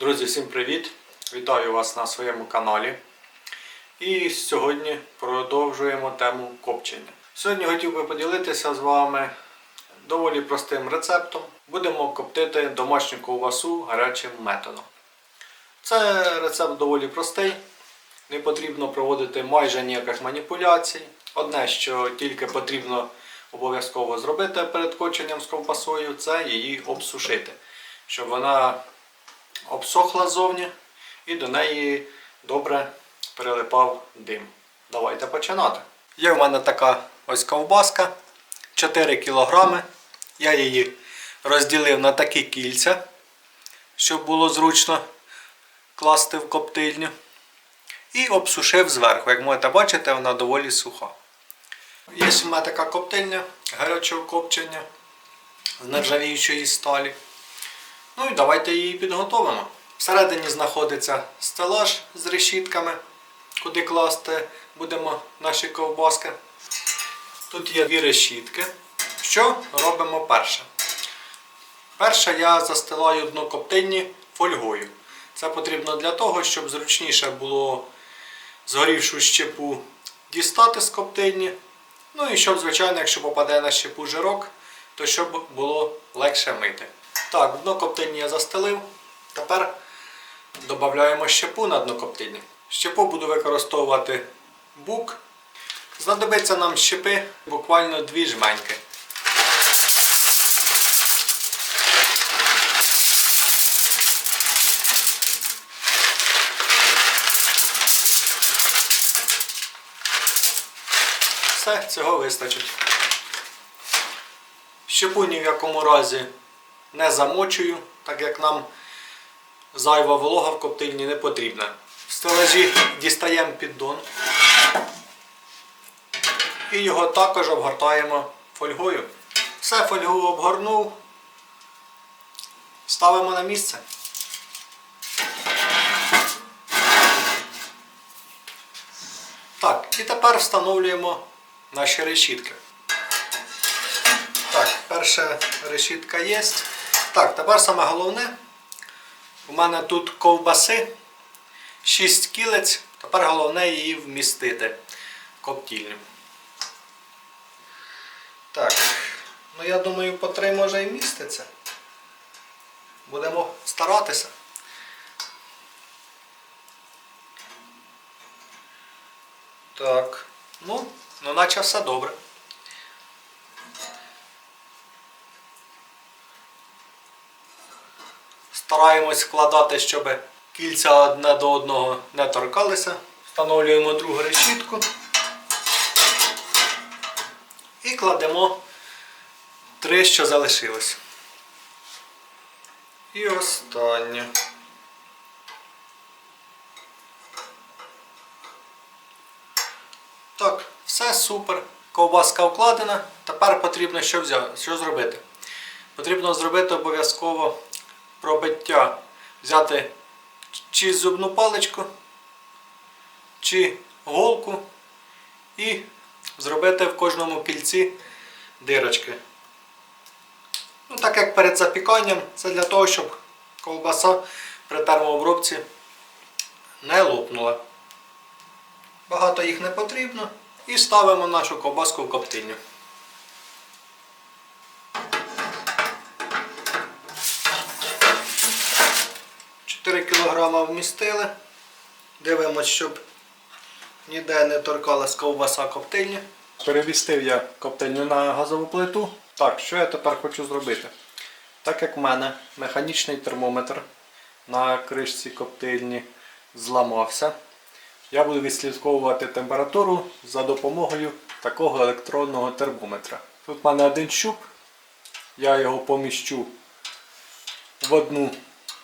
Друзі, всім привіт! Вітаю вас на своєму каналі. І сьогодні продовжуємо тему копчення. Сьогодні хотів би поділитися з вами доволі простим рецептом. Будемо коптити домашню ковбасу гарячим методом. Це рецепт доволі простий. Не потрібно проводити майже ніяких маніпуляцій. Одне, що тільки потрібно обов'язково зробити перед коченням з ковбасою, це її обсушити, щоб вона обсохла ззовні і до неї добре прилипав дим. Давайте починати. Є в мене така ось ковбаска 4 кг. Я її розділив на такі кільця, щоб було зручно класти в коптильню. І обсушив зверху. Як можете бачити, вона доволі суха. Є в мене така коптильня гарячого копчення з нержавіючої сталі. Ну і давайте її підготовимо. Всередині знаходиться стелаж з решітками, куди класти будемо наші ковбаски. Тут є дві решітки. Що робимо перше? Перше я застилаю дно коптильні фольгою. Це потрібно для того, щоб зручніше було згорівшу щепу дістати з коптильні. Ну і щоб, звичайно, якщо попаде на щепу жирок, то щоб було легше мити. Так, дно коптильні я застелив. Тепер додаємо щепу на дно коптильні. Щепу буду використовувати бук. Знадобиться нам щепи буквально дві жменьки. Все, цього вистачить. Щепу ні в якому разі не замочую, так як нам зайва волога в коптильні не потрібна. В стелажі дістаємо піддон і його також обгортаємо фольгою. Все, фольгу обгорнув, ставимо на місце. Так, і тепер встановлюємо наші решітки. Так, перша решітка є. Так, тепер саме головне. У мене тут ковбаси 6 кілець. Тепер головне її вмістити в коптільню. Так, ну я думаю, по три може і міститься. Будемо старатися. Так, ну, ну наче все добре. Стараємось вкладати, щоб кільця одне до одного не торкалися. Встановлюємо другу решітку. І кладемо три, що залишилось. І останнє. Так, все супер. Ковбаска вкладена. Тепер потрібно що взяти, що зробити? Потрібно зробити обов'язково пробиття. Взяти чи зубну паличку, чи голку і зробити в кожному кільці дирочки. Ну, Так як перед запіканням, це для того, щоб ковбаса при термообробці не лопнула. Багато їх не потрібно. І ставимо нашу ковбаску в коптильню. Кілограма вмістили. Дивимось, щоб ніде не торкалась ковбаса коптильні. Перевістив я коптильню на газову плиту. Так, що я тепер хочу зробити? Так як в мене механічний термометр на кришці коптильні зламався, я буду відслідковувати температуру за допомогою такого електронного термометра. Тут в мене один щуп, я його поміщу в одну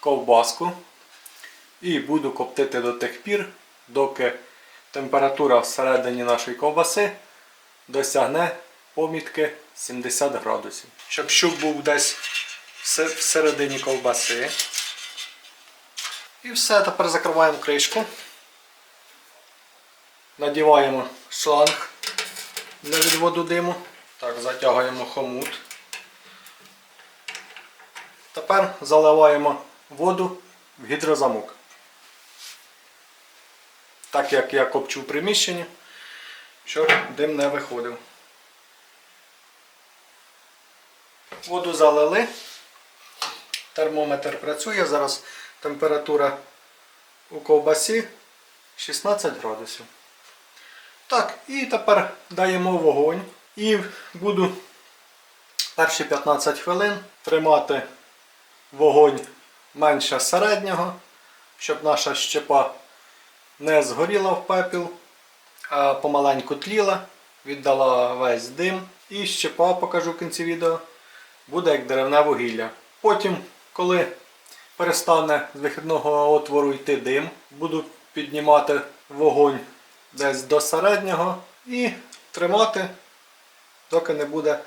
ковбаску і буду коптити до тих пір, доки температура всередині нашої ковбаси досягне помітки 70 градусів. Щоб щуп був десь всередині ковбаси. І все, тепер закриваємо кришку. Надіваємо шланг для відводу диму. Так, затягуємо хомут. Тепер заливаємо воду в гідрозамок. Так як я копчу в приміщенні, щоб дим не виходив. Воду залили. Термометр працює. Зараз температура у ковбасі 16 градусів. Так, і тепер даємо вогонь. І буду перші 15 хвилин тримати вогонь менше середнього, щоб наша щепа не згоріла в пепіл, а помаленьку тліла, віддала весь дим. І щепа, покажу в кінці відео, буде як деревне вугілля. Потім, коли перестане з вихідного отвору йти дим, буду піднімати вогонь десь до середнього і тримати, доки не буде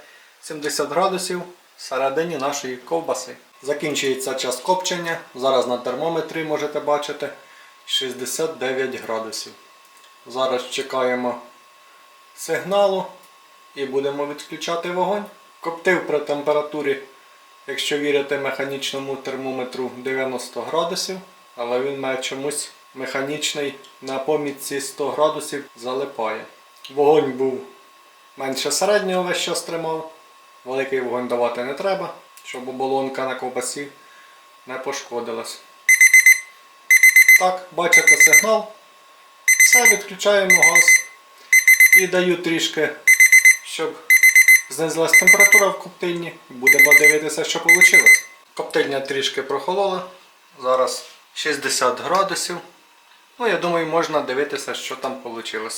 70 градусів всередині нашої ковбаси. Закінчується час копчення. Зараз на термометрі можете бачити 69 градусів. Зараз чекаємо сигналу і будемо відключати вогонь. Коптив при температурі, якщо вірити механічному термометру 90 градусів, але він має чомусь механічний на помітці 100 градусів залипає. Вогонь був менше середнього весь час тримав. Великий вогонь давати не треба, щоб оболонка на ковбасі не пошкодилась. Так, бачите сигнал. Все, відключаємо газ. І даю трішки, щоб знизилась температура в коптильні. Будемо дивитися, що вийшло. Коптильня трішки прохолола. Зараз 60 градусів. Ну, я думаю, можна дивитися, що там вийшло.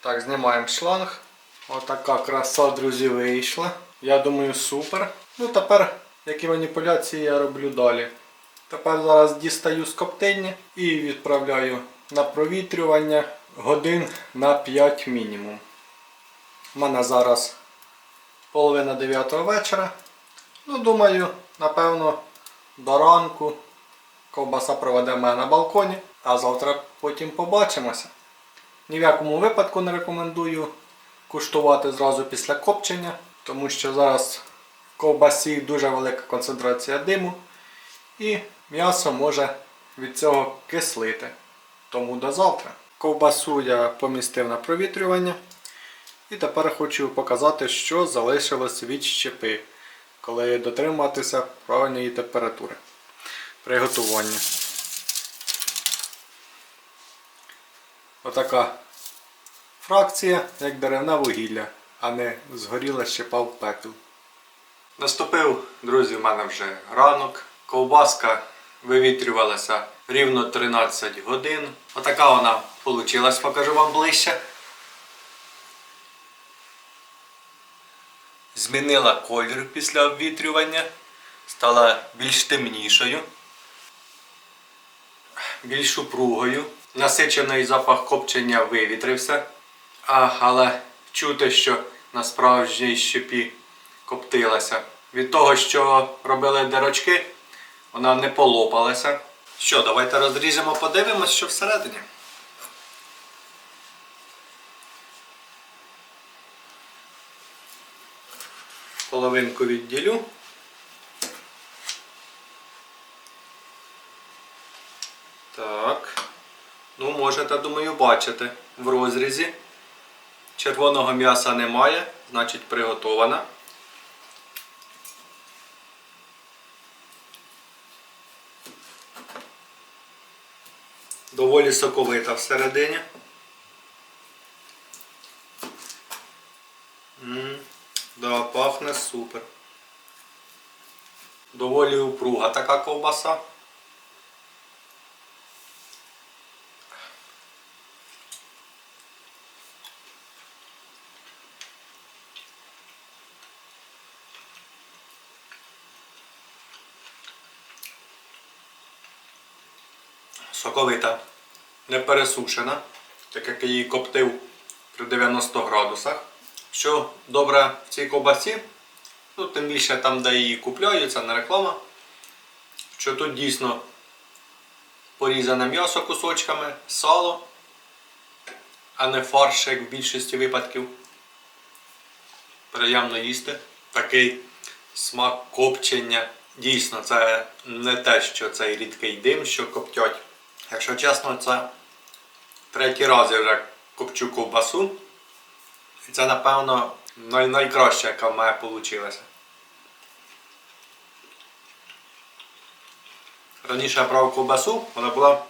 Так, знімаємо шланг. Отака краса, друзі, вийшла. Я думаю, супер. Ну, тепер, які маніпуляції я роблю далі. Тепер зараз дістаю з коптильні і відправляю на провітрювання годин на 5 мінімум. У мене зараз половина 9 вечора. Ну, думаю, напевно, до ранку ковбаса проведе мене на балконі, а завтра потім побачимося. Ні в якому випадку не рекомендую куштувати зразу після копчення, тому що зараз в ковбасі дуже велика концентрація диму і м'ясо може від цього кислити. Тому до завтра. Ковбасу я помістив на провітрювання. І тепер хочу показати, що залишилось від щепи, коли дотримуватися правильної температури приготування. Отака фракція, як деревна вугілля, а не згоріла щепа в пепіл. Наступив, друзі, в мене вже ранок. Ковбаска вивітрювалася рівно 13 годин. Отака вона вийшла, покажу вам ближче. Змінила колір після обвітрювання, стала більш темнішою, більш упругою. Насичений запах копчення вивітрився, а, але чути, що на справжній щепі коптилася. Від того, що робили дирочки, вона не полопалася. Що, давайте розріжемо, подивимось, що всередині. Половинку відділю. Так. Ну, можете, думаю, бачити в розрізі. Червоного м'яса немає, значить приготована. Доволі соковита всередині. М, Да, пахне супер. Доволі упруга така ковбаса. Соковита, не пересушена, так як я її коптив при 90 градусах. Що добре в цій ковбасі, ну тим більше там, де її купляю, це не реклама. Що тут дійсно порізане м'ясо кусочками, сало, а не фарш, як в більшості випадків. Приємно їсти. Такий смак копчення Дійсно, це не те, що цей рідкий дим, що коптять. Якщо чесно, це третій раз я вже копчу ковбасу. І це, напевно, най- найкраща, яка в мене вийшла. Раніше я брав ковбасу, вона була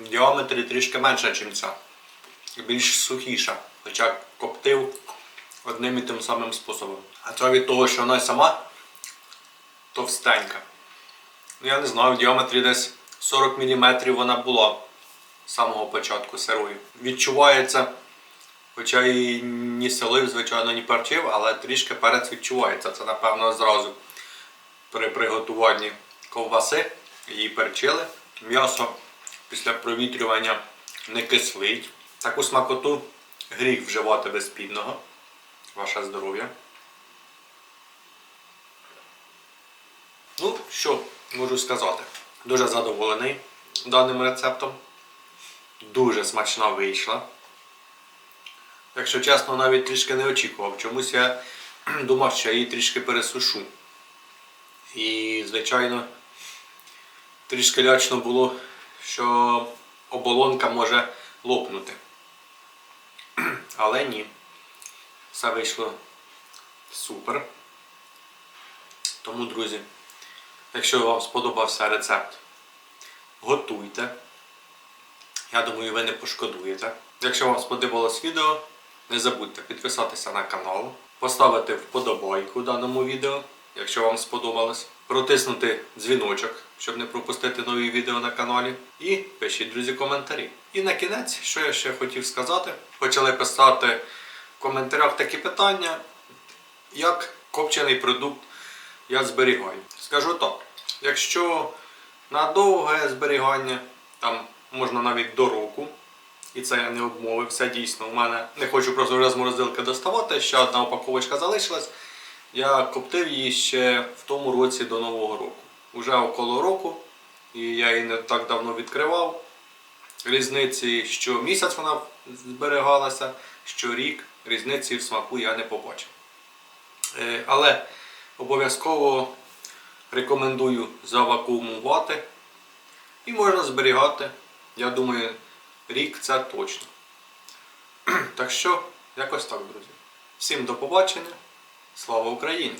в діаметрі трішки менша, ніж ця. Більш сухіша. Хоча коптив одним і тим самим способом. А це від того, що вона сама товстенька. Ну я не знаю, в діаметрі десь 40 мм вона була з самого початку сирою. Відчувається, хоча і ні солив, звичайно, ні перчив, але трішки перець відчувається. Це напевно зразу при приготуванні ковбаси її перчили. М'ясо після провітрювання не кислить. Таку смакоту гріх вживати без спільного. Ваше здоров'я. Ну, що можу сказати? Дуже задоволений даним рецептом. Дуже смачна вийшла. Якщо чесно, навіть трішки не очікував. Чомусь я думав, що я її трішки пересушу. І, звичайно, трішки лячно було, що оболонка може лопнути. Але ні. Все вийшло супер. Тому, друзі, якщо вам сподобався рецепт, готуйте. Я думаю, ви не пошкодуєте. Якщо вам сподобалось відео, не забудьте підписатися на канал, поставити вподобайку даному відео, якщо вам сподобалось, протиснути дзвіночок, щоб не пропустити нові відео на каналі. І пишіть, друзі, коментарі. І на кінець, що я ще хотів сказати, почали писати в коментарях такі питання, як копчений продукт я зберігаю. Скажу так, якщо на довге зберігання, там можна навіть до року, і це я не обмовився, дійсно, у мене не хочу просто вже з морозилки доставати, ще одна упаковочка залишилась. Я коптив її ще в тому році до Нового року. Уже около року, і я її не так давно відкривав. Різниці, що місяць вона зберігалася, що рік, різниці в смаку я не побачив. Е, Але обов'язково рекомендую завакуумувати і можна зберігати. Я думаю, рік це точно. Так що, якось так, друзі. Всім до побачення. Слава Україні!